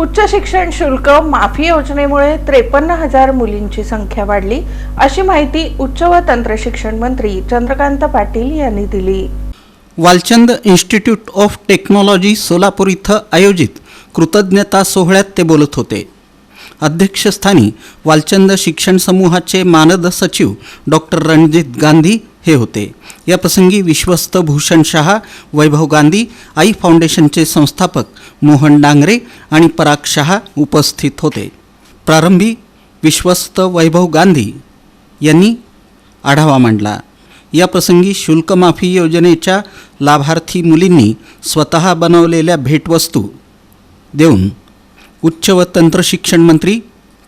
उच्च शिक्षण शुल्क माफी योजनेमुळे त्रेपन्न हजार मुलींची संख्या वाढली अशी माहिती उच्च व तंत्र शिक्षण मंत्री चंद्रकांत पाटील यांनी दिली. Walchand institute of technology Solapur इथं आयोजित कृतज्ञता सोहळ्यात ते बोलत होते. अध्यक्षस्थानी वालचंद शिक्षण समूहाचे मानद सचिव डॉक्टर रणजित गांधी हे होते. या प्रसंगी विश्वस्त भूषण शहा वैभव गांधी आई फाउंडेशनचे संस्थापक मोहन डांगरे आणि पराग शहा उपस्थित होते. प्रारंभी विश्वस्त वैभव गांधी यांनी आढावा मांडला. या प्रसंगी शुल्कमाफी योजनेच्या लाभार्थी मुलींनी स्वतः बनवलेल्या भेटवस्तू देऊन उच्च व तंत्र शिक्षण मंत्री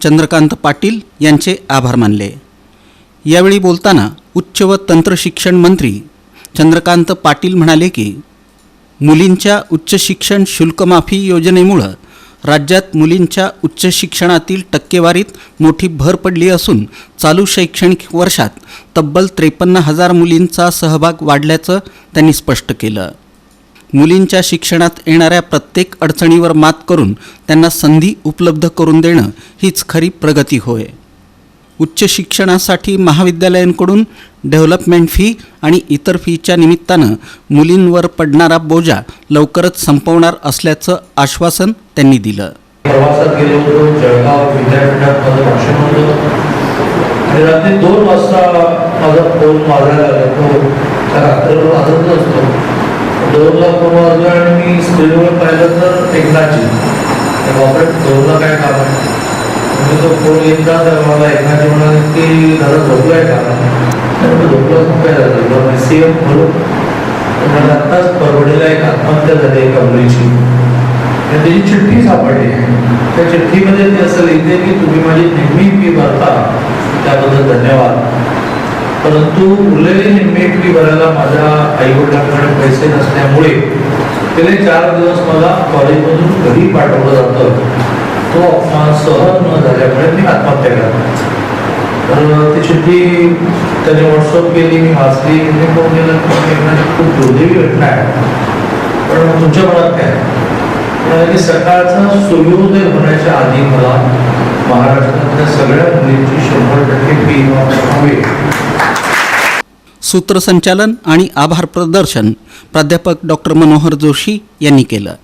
चंद्रकांत पाटील यांचे आभार मानले. यावेळी बोलताना उच्च व तंत्र शिक्षण मंत्री चंद्रकांत पाटील म्हणाले की मुलींच्या उच्च शिक्षण शुल्कमाफी योजनेमुळं राज्यात मुलींच्या उच्च शिक्षणातील टक्केवारीत मोठी भर पडली असून चालू शैक्षणिक वर्षात तब्बल त्रेपन्न हजार मुलींचा सहभाग वाढल्याचं त्यांनी स्पष्ट केलं. मुलींच्या शिक्षणात येणाऱ्या प्रत्येक अडचणीवर मात करून त्यांना संधी उपलब्ध करून देणं हीच खरी प्रगती होय. उच्च शिक्षणासाठी महाविद्यालयांकडून डेव्हलपमेंट फी आणि इतर फीच्या निमित्तानं मुलींवर पडणारा बोजा लवकरच संपवणार असल्याचं आश्वासन त्यांनी दिलं. प्रवासात गेलो होतो जळगाव विद्यापीठात माझं भाषण होतं आणि रात्री दोन वाजता माझा फोन वाजायला लागला तो रात्रभर वाजत असतो. दोनला फोन वाजला आणि मी स्क्रीनवर पाहिलं तर एकदाची. बापरे दोनला काय काम आहे? म्हणजे तो फोन येता तर मला एकनाथजी म्हणाले की दादा झोपलाय का? तर झोपलो असं काय झालं मी सी एम मला आत्ताच परवडीला एक आत्महत्या झाली एका मुलीची. त्याची चिठ्ठी सापडली. त्या चिठ्ठीमध्ये ते असं लिहिते की तुम्ही माझी नेहमी फी भरता त्याबद्दल धन्यवाद. परंतु उरलेली नेहमी फी भरायला माझ्या आई वडिलांकडे पैसे नसल्यामुळे गेले चार दिवस मला कॉलेजमधून घरी पाठवलं जातं. तो अपमान सहन न झाल्यामुळे मी आत्महत्या करतो तर ती चिठ्ठी त्याने व्हॉट्सअप केली खासगी वाचली फोन केला की खूप दुर्दैवी घटना आहे. पण तुमच्या मनात काय म्हणाले की सकाळचा सूर्योदय होण्याच्या आधी मला महाराष्ट्रातल्या सगळ्या मुलींची शंभर टक्के फी हवी. सूत्रसंचालन आणि आभार प्रदर्शन प्राध्यापक डॉक्टर मनोहर जोशी यांनी केलं.